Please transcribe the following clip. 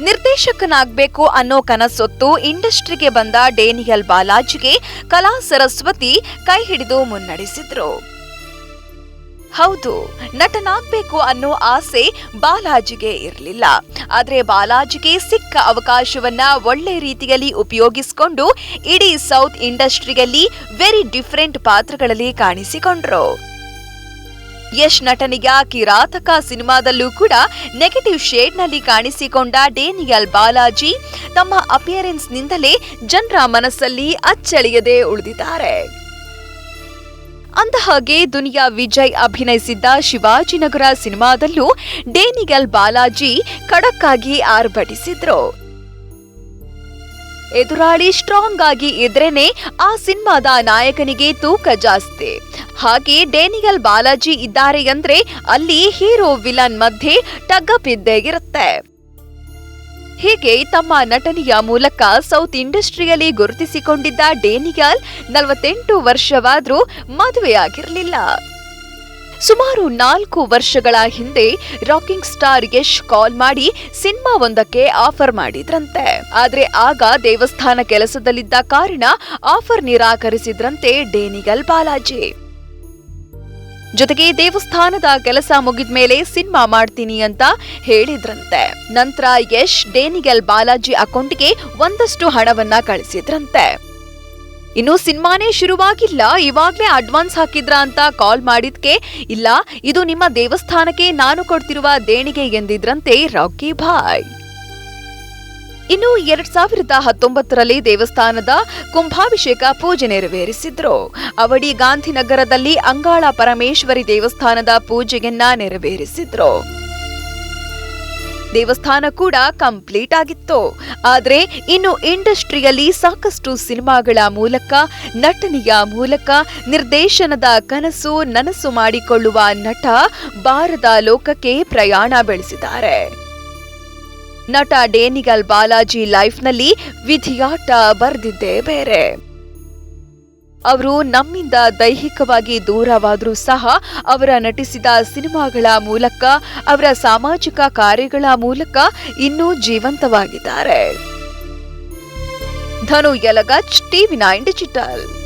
ನಿರ್ದೇಶಕನಾಗಬೇಕು ಅನ್ನೋ ಕನಸೊತ್ತು ಇಂಡಸ್ಟ್ರಿಗೆ ಬಂದ ಡೇನಿಯಲ್ ಬಾಲಾಜಿಗೆ ಕಲಾ ಸರಸ್ವತಿ ಕೈ ಹಿಡಿದು ಮುನ್ನಡೆಸಿದ್ರು. ಹೌದು, ನಟನಾಗ್ಬೇಕು ಅನ್ನೋ ಆಸೆ ಬಾಲಾಜಿಗೆ ಇರಲಿಲ್ಲ. ಆದ್ರೆ ಬಾಲಾಜಿಗೆ ಸಿಕ್ಕ ಅವಕಾಶವನ್ನ ಒಳ್ಳೆ ರೀತಿಯಲ್ಲಿ ಉಪಯೋಗಿಸಿಕೊಂಡು ಇಡೀ ಸೌತ್ ಇಂಡಸ್ಟ್ರಿಯಲ್ಲಿ ವೆರಿ ಡಿಫರೆಂಟ್ ಪಾತ್ರಗಳಲ್ಲಿ ಕಾಣಿಸಿಕೊಂಡ್ರು. ಯಶ್ ನಟನೆಯ ಕಿರಾತಕ ಸಿನಿಮಾದಲ್ಲೂ ಕೂಡ ನೆಗೆಟಿವ್ ಶೇಡ್ನಲ್ಲಿ ಕಾಣಿಸಿಕೊಂಡ ಡೇನಿಯಲ್ ಬಾಲಾಜಿ ತಮ್ಮ ಅಪಿಯರೆನ್ಸ್ ನಿಂದಲೇ ಜನರ ಮನಸ್ಸಲ್ಲಿ ಅಚ್ಚಳಿಯದೆ ಉಳಿದಿದ್ದಾರೆ. ಅಂದಹಾಗೆ ದುನಿಯಾ ವಿಜಯ್ ಅಭಿನಯಿಸಿದ್ದ ಶಿವಾಜಿನಗರ ಸಿನಿಮಾದಲ್ಲೂ ಡೇನಿಗಲ್ ಬಾಲಾಜಿ ಖಡಕ್ಕಾಗಿ ಆರ್ಭಟಿಸಿದ್ರು. ಎದುರಾಳಿ ಸ್ಟ್ರಾಂಗ್ ಆಗಿ ಇದ್ರೇನೆ ಆ ಸಿನಿಮಾದ ನಾಯಕನಿಗೆ ತೂಕ ಜಾಸ್ತಿ. ಹಾಗೆ ಡೇನಿಯಲ್ ಬಾಲಾಜಿ ಇದ್ದಾರೆ ಅಂದ್ರೆ ಅಲ್ಲಿ ಹೀರೋ ವಿಲನ್ ಮಧ್ಯೆ ಟಗ್ಗಪ್ ಇದ್ದೇ ಇರುತ್ತೆ. ಹೀಗೆ ತಮ್ಮ ನಟನೆಯ ಮೂಲಕ ಸೌತ್ ಇಂಡಸ್ಟ್ರಿಯಲ್ಲಿ ಗುರುತಿಸಿಕೊಂಡಿದ್ದ ಡೇನಿಯಲ್ ನಲವತ್ತೆಂಟು ವರ್ಷವಾದರೂ ಮದುವೆಯಾಗಿರಲಿಲ್ಲ. ಸುಮಾರು ನಾಲ್ಕು ವರ್ಷಗಳ ಹಿಂದೆ ರಾಕಿಂಗ್ ಸ್ಟಾರ್ ಯಶ್ ಕಾಲ್ ಮಾಡಿ ಸಿನಿಮಾ ಒಂದಕ್ಕೆ ಆಫರ್ ಮಾಡಿದ್ರಂತೆ. ಆದ್ರೆ ಆಗ ದೇವಸ್ಥಾನ ಕೆಲಸದಲ್ಲಿದ್ದ ಕಾರಣ ಆಫರ್ ನಿರಾಕರಿಸಿದ್ರಂತೆ ಡೇನಿಗಲ್ ಬಾಲಾಜಿ. ಜೊತೆಗೆ ದೇವಸ್ಥಾನದ ಕೆಲಸ ಮುಗಿದ್ಮೇಲೆ ಸಿನಿಮಾ ಮಾಡ್ತೀನಿ ಅಂತ ಹೇಳಿದ್ರಂತೆ. ನಂತರ ಯಶ್ ಡೇನಿಗಲ್ ಬಾಲಾಜಿ ಅಕೌಂಟ್ಗೆ ಒಂದಷ್ಟು ಹಣವನ್ನ ಕಳಿಸಿದ್ರಂತೆ. ಇನ್ನು ಸಿನಿಮಾನೇ ಶುರುವಾಗಿಲ್ಲ. ಇವಾಗ್ಲೇ ಅಡ್ವಾನ್ಸ್ ಹಾಕಿದ್ರ ಅಂತ ಕಾಲ್ ಮಾಡಿದ್ಕೆ. ಇಲ್ಲ, ಇದು ನಿಮ್ಮ ದೇವಸ್ಥಾನಕ್ಕೆ ನಾನು ಕೊಡ್ತಿರುವ ದೇಣಿಗೆ ಎಂದಿದ್ರಂತೆ ರಾಕಿ ಭಾಯ್. ಇನ್ನು ಎರಡ್ ಸಾವಿರದ ಹತ್ತೊಂಬತ್ತರಲ್ಲಿ ದೇವಸ್ಥಾನದ ಕುಂಭಾಭಿಷೇಕ ಪೂಜೆ ನೆರವೇರಿಸಿದ್ರು. ಅವಡಿ ಗಾಂಧಿನಗರದಲ್ಲಿ ಅಂಗಾಳ ಪರಮೇಶ್ವರಿ ದೇವಸ್ಥಾನದ ಪೂಜೆಯನ್ನ ನೆರವೇರಿಸಿದ್ರು. ದೇವಸ್ಥಾನ ಕೂಡ ಕಂಪ್ಲೀಟ್ ಆಗಿತ್ತು. ಆದರೆ ಇನ್ನು ಇಂಡಸ್ಟ್ರಿಯಲ್ಲಿ ಸಾಕಷ್ಟು ಸಿನಿಮಾಗಳ ಮೂಲಕ, ನಟನೆಯ ಮೂಲಕ, ನಿರ್ದೇಶನದ ಕನಸು ನನಸು ಮಾಡಿಕೊಳ್ಳುವ ನಟ ಬಾರದ ಲೋಕಕ್ಕೆ ಪ್ರಯಾಣ ಬೆಳೆಸಿದ್ದಾರೆ. ನಟ ಡೇನಿಗಲ್ ಬಾಲಾಜಿ ಲೈಫ್ನಲ್ಲಿ ವಿಧಿಯಾಟ ಬರೆದಿದ್ದೇ ಬೇರೆ. ಅವರು ನಮ್ಮಿಂದ ದೈಹಿಕವಾಗಿ ದೂರವಾದರೂ ಸಹ ಅವರ ನಟಿಸಿದ ಸಿನಿಮಾಗಳ ಮೂಲಕ, ಅವರ ಸಾಮಾಜಿಕ ಕಾರ್ಯಗಳ ಮೂಲಕ ಇನ್ನೂ ಜೀವಂತವಾಗಿದ್ದಾರೆ. Dhanu Yalagach TV nine digital.